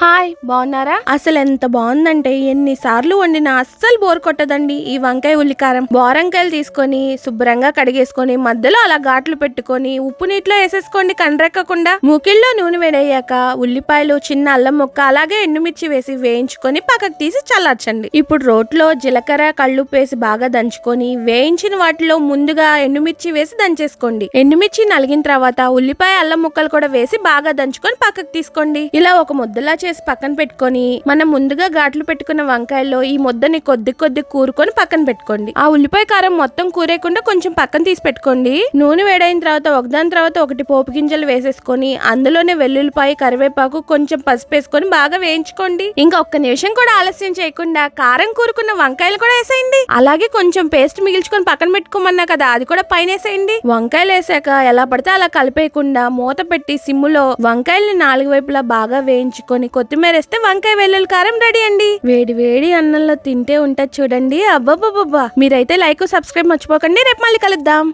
Hi బాగున్నారా? అసలు ఎంత బాగుందంటే ఎన్నిసార్లు వండినా అస్సలు బోర్ కొట్టదండి. ఈ వంకాయ ఉల్లికారం బోరంకాయలు తీసుకొని శుభ్రంగా కడిగేసుకొని మధ్యలో అలా ఘాట్లు పెట్టుకొని ఉప్పు నీటిలో వేసేసుకోండి కండ్రెక్కకుండా. మూకిల్లో నూనె వేడయ్యాక ఉల్లిపాయలు చిన్న అల్లం ముక్క అలాగే ఎండుమిర్చి వేసి వేయించుకొని పక్కకు తీసి చల్లార్చండి. ఇప్పుడు రోట్లో జీలకర్ర కళ్ళుప్పు వేసి బాగా దంచుకొని వేయించిన వాటిలో ముందుగా ఎండుమిర్చి వేసి దంచేసుకోండి. ఎండుమిర్చి నలిగిన తర్వాత ఉల్లిపాయ అల్లం ముక్కలు కూడా వేసి బాగా దంచుకొని పక్కకు తీసుకోండి. ఇలా ఒక ముద్దలా చేసి పక్కన పెట్టుకొని మనం ముందుగా ఘాట్లు పెట్టుకున్న వంకాయల్లో ఈ ముద్దని కొద్ది కొద్ది కూరుకొని పక్కన పెట్టుకోండి. ఆ ఉల్లిపాయ కారం మొత్తం కూరేయకుండా కొంచెం పక్కన తీసి పెట్టుకోండి. నూనె వేడైన తర్వాత ఒకదాని తర్వాత ఒకటి పోపు గింజలు వేసేసుకొని అందులోనే వెల్లుల్లిపాయ కరివేపాకు కొంచెం పసుపు వేసుకొని బాగా వేయించుకోండి. ఇంకా ఒక్క నిమిషం కూడా ఆలస్యం చేయకుండా కారం కూరుకున్న వంకాయలు కూడా వేసేయండి. అలాగే కొంచెం పేస్ట్ మిగిల్చుకొని పక్కన పెట్టుకోమన్నా కదా అది కూడా పైన వేసేయండి. వంకాయలు వేసాక ఎలా పడితే అలా కలిపేయకుండా మూత పెట్టి సిమ్ములో వంకాయల్ని నాలుగు వైపులా బాగా వేయించుకొని కొత్తిమీర వేస్తే వంకాయ వెల్లుల్లి కారం రెడీ అండి. వేడి వేడి అన్నంలో తింటే ఉంటది చూడండి. అబ్బాబ్బాబ్బా మీరైతే లైక్ సబ్స్క్రైబ్ మర్చిపోకండి. రేపు మళ్ళీ కలుద్దాం.